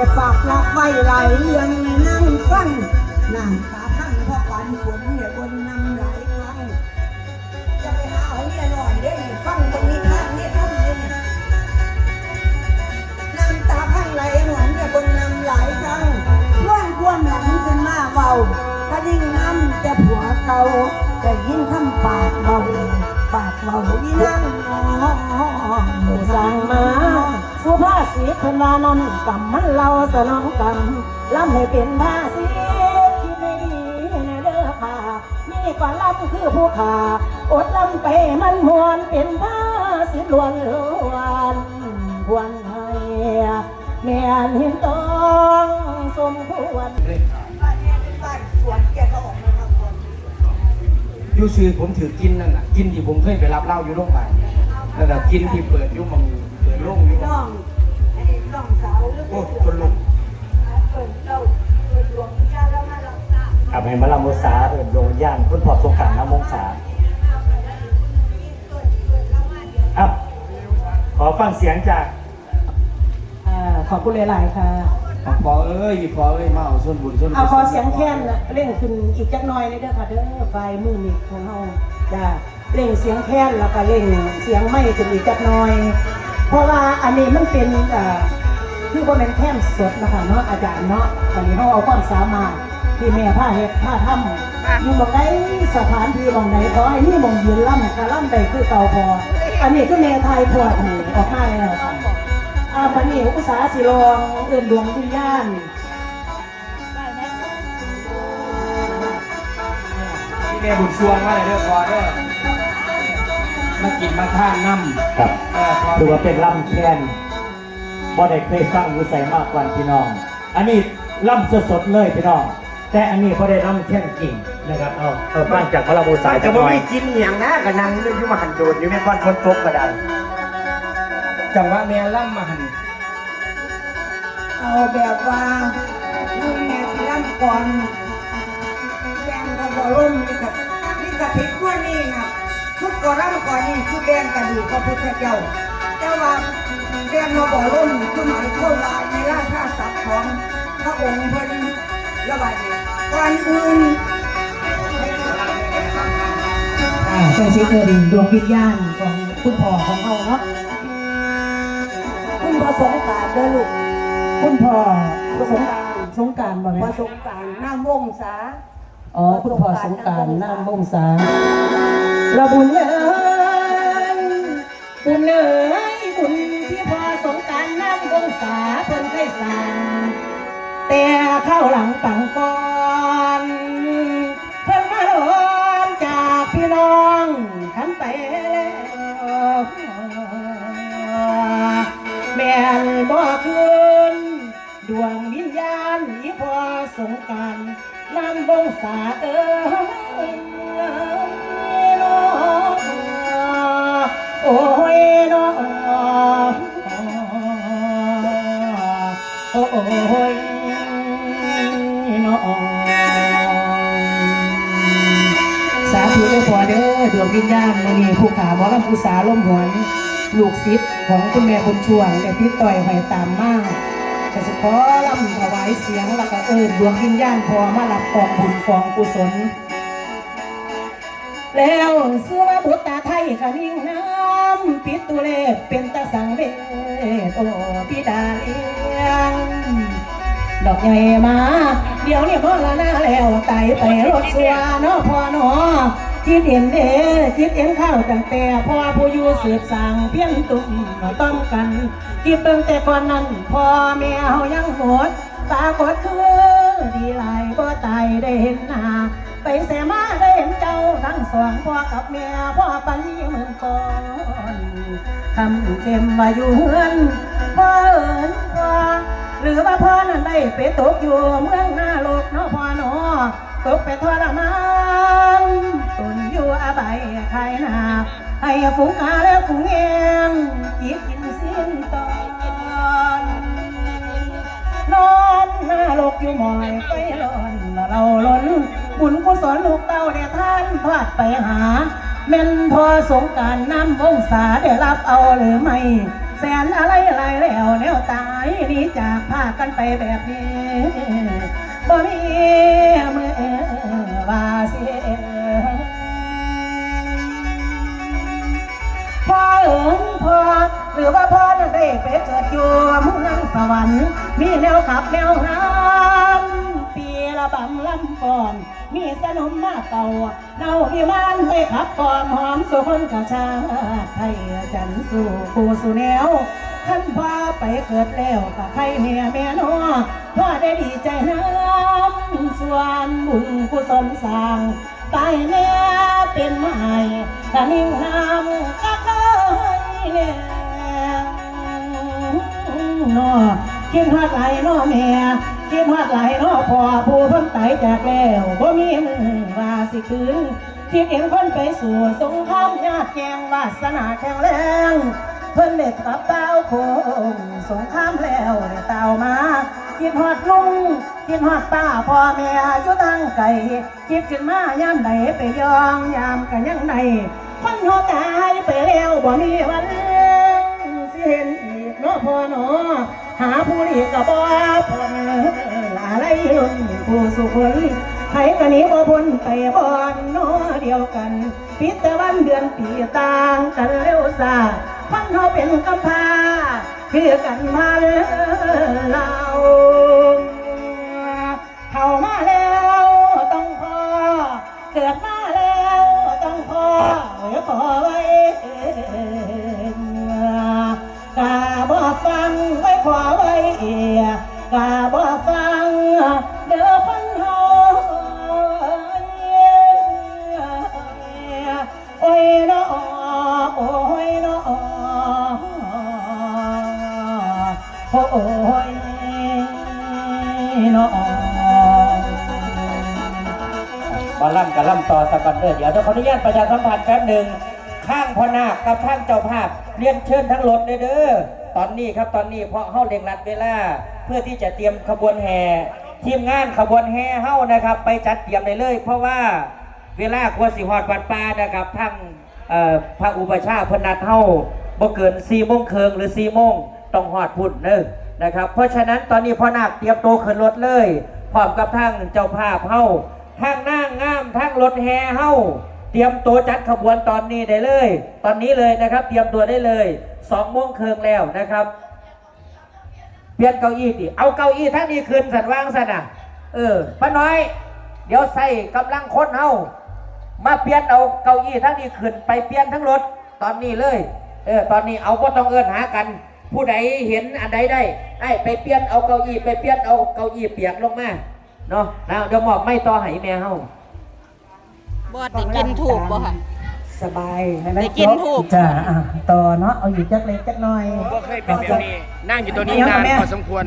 ได้ฝากลักไว้หลยังนั่งฟังนั่งตาพังเพราะฝันฝน สุภาษิตเพิ่นวานั้นกรรมมันเราสนองกรรมล้ำให้เป็นภาษีคิดให้ดีนเด้อค่ะมีกว่าล้ำคือผู้ขาอดล้ำไปมันมวนเป็นภาษิล้วนล้วนควรให้แม่นเห็นต้องสมควรบ้านเนี่ยเป็นบ้านสวนแกก็ออกมาทำสวนอยู่ซื้อผมถือกินนั่นน่ะกินที่ผมเคยไปรับเหล้าอยู่โรงพยาบาลแล้วก็กินที่เปิดยุ่หมองเปิดโรงอยู่ โอ้คนลุกเปิดเราเปิดหลวงพิจารแล้วมาเราทราบครับให้มาลามุสาเอิญดวงวิญญาณคุณพ่อสงกรารน้ำมงษาครับขอฟังเสียงจากอ่าขอบคุณหลาย ๆ ค่ะ พอเอ้ยพอเอ้ยมาเอาส่วนบุญส่วนกุศลเอาขอเสียงแค้นน่ะเร่งขึ้นอีกจักหน่อยเลยเด้อค่ะเด้อไฟมือนี่ของเฮาจ้าเร่งเสียงแค้นแล้วก็เร่งเสียงไม่ขึ้นอีกจักหน่อย เพราะว่าอันนี้มันเป็นเอ่อ คือว่าเป็นแค้นสดนะคะเนาะอาจารย์เนาะอันนี้เฮาเอาความสามารถที่แม่ผ้าเฮ็ดผ้าทำอยู่หมองใดสถานที่หมองไหนขอให้นี่หมองยืนล่ำกะล่ำไปคือเก่าพออันนี้คือแม่ไทยพอดนี่ออกมาแล้วค่ะอาปันนี้อุตสาห์สิลองเอื่นดวงวิญญาณที่แม่บุญสวงมาเลยเด้อพอเด้อมากินมาท่านน้ำครับเออพอดูว่าเป็นล่ำแค้น บ่ได้เคยฟังรู้ใส่มากกว่าพี่น้อง อันนี้ล่ำสดๆเลยพี่น้อง แต่อันนี้บ่ได้ล่ำแค้นกิ่งนะครับเอาเอาฟังจากพระลามุสาจะจะบ่หน่อยมีกินอหย่างนะก็นั่งอยู่มาหันโดดอยู่แม่บ้านคนตกก็ได้จังหวะแม่ล่ำมาหันเอาแบบว่าลูกแม่ที่ร่ำก่อนแบงกระบอกล่มนี่กับนี่กับทิศพวกนี้นะทุกกอร่ำก่อนนี่คือแบงกระดูกพระพุทธเจ้าแต่ว่า แบงมาบอกล่มนี่คือหมายความว่าในราชาศัพท์ของพระองค์เพิ่นระบาดนี้ก่อนอื่นอ่าเป็นสิเอินดวงวิญญาณของคุณพ่อของเขาเนาะคุณพระสงฆ์การเด้อลูกคุณพ่อสงกรารสงกรารบ่พแม่ระสงฆ์การน้ำวงศาอ๋อคุณพ่อสงกรารน้ำมงสาเราบุญเอ้ยบุญเอ้ย น้ำมงสาเพิ่นเคยสั่งแต่เข้าหลังปังก่อนเพิ่นมาโดนจากพี่น้องขันไปแล้วแม่นบ่คืนดวงวิญญาณอีพอสงการน้ำบงสาเอ้ย ยน้อสาธุเด้อพอเด้อดวงวิญญาณมื้อนี้ผู้ขาหมอลำผู้สาล่มหวนลูกศิษย์ของคุณแม่บุญช่วงแต่ที่ต่อยหอยตามมากก็สิขอลำถวายเสียงแล้วก็เอิญดวงวิญญาณพอมารับกองบุญกองกุศล แล้วเสื้อว่าบุตรตาไทยกะนิ่งน้ำปิดตุเลเป็นตาสังเวโอพี่ดาเลียงดอกใหญ่มา เดี๋ยวเนี่ยพ่อละหน้าแล้วไตไปรถสัวเนาะพ่อเนาะคิดเห็นเด้คิดเห็นข้าวตั้งแต่พ่อผู้อยู่สืบสั่งเพี้ยงตุ่มต้องกันคิดเบิ่งแต่ก่อนนั้นพ่อแม่เฮายังหมดปรากฏคือดีหลายบ่ตายได้เห็นหน้าไปเสมาได้เห็นเจ้า สองพ่อกับแม่พ่อปันนี้เหมือนก่อนคำเข้มมาอยู่เฮือนพ่อเอิญพ่อหรือว่าพ่อนั้นได้ไปตกอยู่เมืองหน้าโลกเนาะพ่อเนาะตกไปทรมานตุนอยู่อาบายใครนาให้ฝูงกาและฝูงเองกินกินสิ้นตอนนอนน้าโลกอยู่หมอยไฟร้อนเราล้นบุญกุศลลูกเต้าเดท่านพลาดไปหาแม่นพอสงการน้ำวงศาได้รับเอาหรือไม่ แสนอะไรอะไรแล้วแนวตายหนี้จากพากันไปแบบนี้บ่มีมือว่าเสียพ่อเอิญพ่อหรือว่าพ่อนั่นได้ไปเกิดอยู่เมืองสวรรค์มีแนวขับแนวน้ำ ปีละบำลำก่อน มีสนมมาเก่าเนาที่บ้านไปขับกอมหอมสุคนกระชาไทยจันสู่ปูสู่แนวท่านพาไปเกิดแล้วกับใครแม่แม่นอพ่อได้ดีใจน้ำส่วนบุญกุศลสร้างตายแน่เป็นไม้ตะนิ่งน้ำก็เคยแน่นอคิดฮอดไหลนอแม่ คิดฮอดไหลายนอพ่อผู้เพิ่นตายจากแล้วบ่มีมือว่าสิคืนคิดเห็นคนไปสู่สงครามญาติแกงวาสนาแข็งแรงเพิ่นเด็กกับเต้าโคงสงครามแล้วได้เต้ามาคิดฮอดลุงคิดฮอดป้าพ่อแม่อยู่ทางไกลคิดขึ้นมายามใดไปยองยามกันยังใดคนหัวตายไปแล้วบ่มีวันสิเห็นอีกเนาะพ่อเนาะ หาผู้นี้ก็บ่พออะไรลุ่นผู้สุคนใครก็หนี้บ่พ้นไปบ่อนนาะเดียวกันปิต่วันเดือนปีต่างกันเร็วซาคนเฮาเป็นกำพาคือกันมาเราเข้ามาแล้วต้องพอเกิดมาแล้วต้องพอขอไว้ กาบ่ฟังเด้อพันเฮาโอ้ยนาะโอ้ยนาะโอ้ยนาะมาล่ำกับล่ำต่อสักกันเด้อเดี๋ยวจะขออนุญาตประชาสัมพันธ์แป๊บหนึ่งข้างพ่อนาคกับข้างเจ้าภาพเรียนเชิญทั้งรถเลยเด้อตอนนี้ครับตอนนี้เพราะเฮาเร่งรัดเวลา พื่อที่จะเตรียมขบวนแห่ทีมงานขบวนแห่เฮ้านะครับ ไปจัดเตรียมได้เลย เพราะว่าเวลากลัวสิฮอดวัดป่านะครับทั้งพระอุปชาพนัดเฮาบ่เกิน4โมงเครึ่งหรือ4โมงต้องฮอดพุ่นเด้อนะครับ เพราะฉะนั้นตอนนี้พ่อนาคเตรียมตัวขึ้นรถเลยพร้อมกับทั้งเจ้าภาพเฮ้าทางนางงามทางรถแห่เฮ้าเตรียมตัวจัดขบวนตอนนี้ได้เลย ตอนนี้เลยนะครับ เตรียมตัวได้เลยสองโมงเครึ่งแล้วนะครับ ปลี่ยนเก้าอี้ดิเอาเก้าอี้ทั้งนี้คืนสันว่างสันอะ เออป้าน้อย เดี๋ยวใส่กำลังคนเฮามาเปลี่ยนเอาเก้าอี้ทั้งนี้คืนไปเปลี่ยนทั้งรถตอนนี้เลย เออ ตอนนี้เอาก็ต้องเอินหากัน ผู้ใดเห็นอันใดได้ไอ้ไปเปลี่ยนเอาเก้าอี้ไปเปลี่ยนเอาเก้าอี้เปียกลงมาเนาะแล้วเดี๋ยวหมอบไม่ต่อให้แม่เฮาบอดได้กินถูกบ่ค่ะ สบายได้กินถูก จ้าอะต่อเนาะเอาอยู่จักเล็กจักน้อยก็เคยเป็นแบบนี้นั่งอยู่ตัวนี้เอานานแม่พอสมควร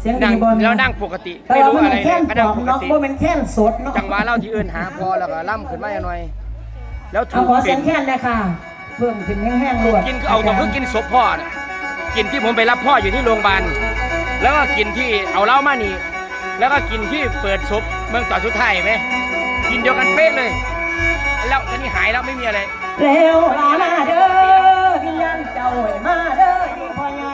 เสียงนั่ดีงบอลแล้วนั่งปกติแต่ไม่ว่ารู้มันอะไรเป็นเลแค่ยก็นั่งปปอกกเนาะติบ่เป็นแค่สดเนาะจังหวะเล่าที่อื่นหาพอแล้วก็ล่ำขึ้นมาหน่อย แล้วถูเอากขอเสีเป็ยนงแค่นเลยค่ะเพิ่มขึ้นแห้งๆรวดกินคือเอาตัวเพิ่งกินศพพ่อน่ะกินที่ผมไปรับพ่ออยู่ที่โรงพยาบาลแล้วก็กินที่เอาเหล้ามานี่แล้วก็กินที่เปิดศพเมืองต่อสุดท้ายไหมกินเดียวกันเป๊ะเลย แล้วตอนนี้หายแล้วไม่มีอะไร เร็วลามาเด้อวิญญาณเจ้าให้มาเด้อที่พ่อใหญ่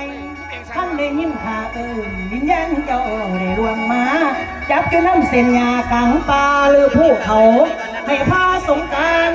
ท่านได้ยินข่าตื่นวิญญาณเจ้าได้รวงมา จับอยู่น้ำเส้นยากลางป่าหรือภูเขา ให้พาสงการ